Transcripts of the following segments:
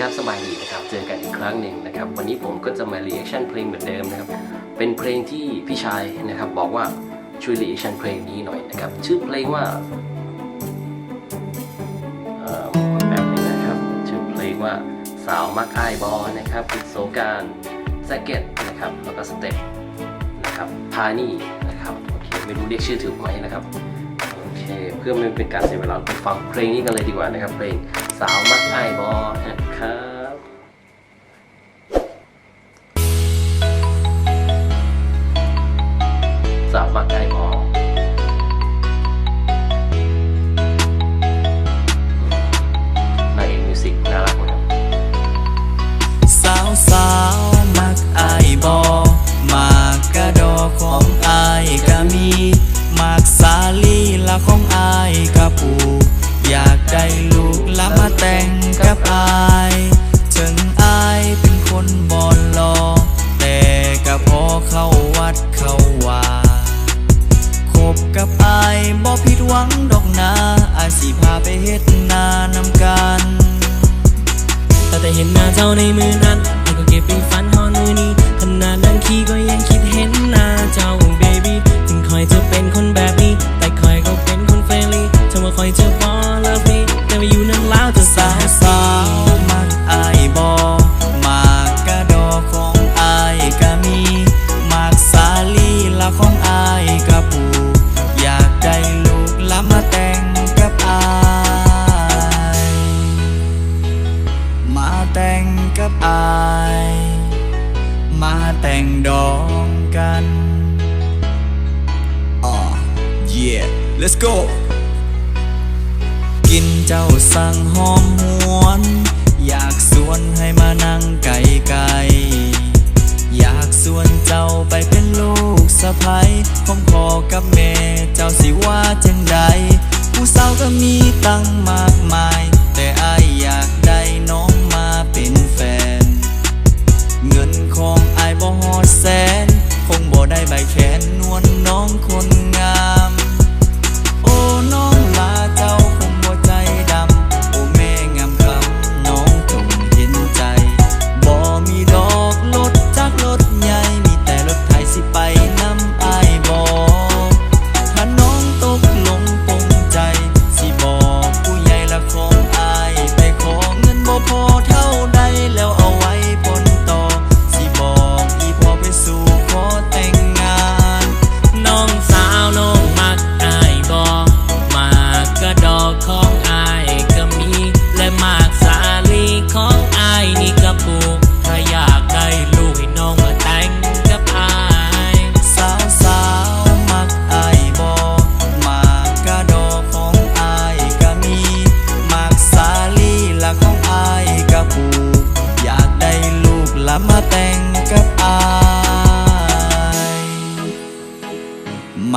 ครับสบายดีนะครับ เจอกันอีกครั้งหนึ่งนะครับ วันนี้ผมก็จะมา reaction เพลงเหมือนเดิมนะครับ เป็นเพลงที่พี่ชายนะครับบอกว่าช่วย reaction เพลงนี้หน่อยนะครับ ชื่อเพลงว่าแบบนี้นะครับ ชื่อเพลงว่าสาวมักอายบอนะครับคุณโซการแซกเก็ตนะครับ แล้วก็สเต็ปนะครับพานี่นะครับโอเคไม่รู้เรียกชื่อถูกไหมนะครับโอเคเพื่อไม่เป็นการเสียเวลาไปฟังเพลงนี้กันเลยดีกว่านะครับเพลง สาวมักไอายบอนะครับสาวมักไอายบอนเอกมิวสิกน่ารักนะครับสาวสาวมักไอายบอมากกระดอของไอายก็มีมากสาลีละของไอายก็ปลูกอยากได้ อกนาอายสิพาไปเฮ็ดนานำกันแต่แต่เห็นหน้าเจ้าในมือนั้นไอ้ก็เก็บเป็นฝันหอนมือนี้ แต่งกับอาย มาแต่งดองกันอ่า yeah let's go กินเจ้าสั่งหอมหวน อยากสวนให้มานั่งไก่ไก่อยากสวนเจ้าไปเป็นลูกสะพ้ยของพ่อกับแม่เจ้าสิว่าจังใดผู้สาวก็มีตั้งมากมาย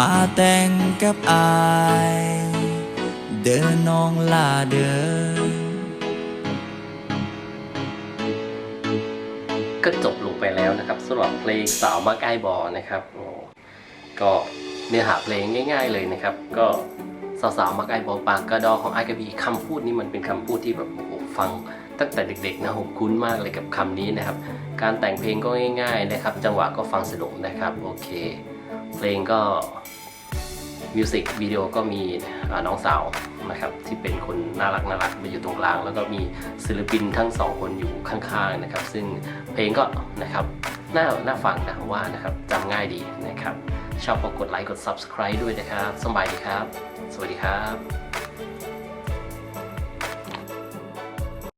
มาแต่งกับอาย เดินน้องลาเดิน ก็จบลงไปแล้วนะครับสำหรับเพลงสาวมาใกล้บอนะครับโอ้ก็เนื้อหาเพลงง่าย ๆเลยนะครับ ก็สาวๆมาใกล้บอปากกระดอของไอกบีคำพูดนี้มันเป็นคำพูดที่แบบโอ้โหฟังตั้งแต่เด็กๆนะผมคุ้นมากเลยกับคำนี้นะครับ การแต่งเพลงก็ง่าย ๆนะครับ จังหวะก็ฟังสนุกนะครับ โอเค เพลงก็ มิวสิกวิดีโอก็มีน้องสาวนะครับที่เป็นคนน่ารักน่ารักมาอยู่ตรงกลาง แล้วก็มีศิลปินทั้งสองคนอยู่ข้างๆนะครับ ซึ่งเพลงก็นะครับน่าน่าฟังนะว่านะครับจำง่ายดีนะครับ ชอบก็กดไลค์กด subscribe ด้วยนะครับสบายดีครับ สวัสดีครับ